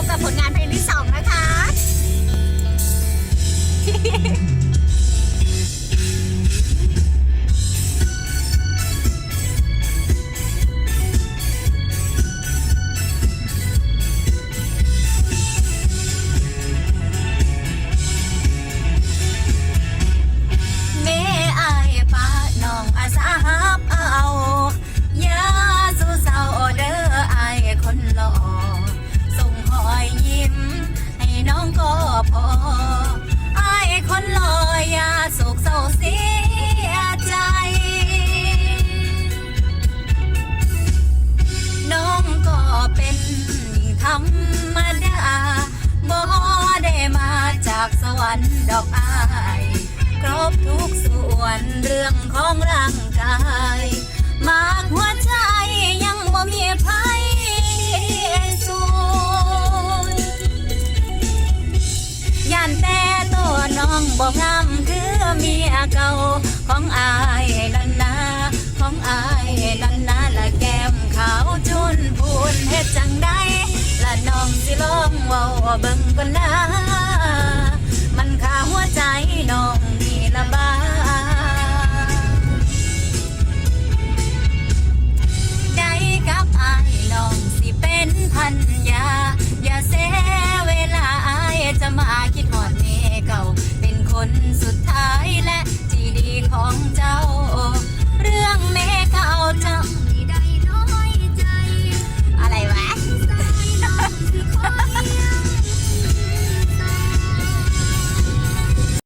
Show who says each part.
Speaker 1: บกับผลงานเพลงที่สองนะคะ วรรค์ดอกอายครบทุกส่วนเรื่องของร่างกายมากหัวใจยังบ่มีไผสู้ย่านแต่ตัวน้องบ่งามคือเมียเก่าของอายนั่นนาของอายนั่นนาละแก้มขาวจุนพูนเฮ็ดจังได้ละน้องสิลองเว้าเบิ่งก่อนนะ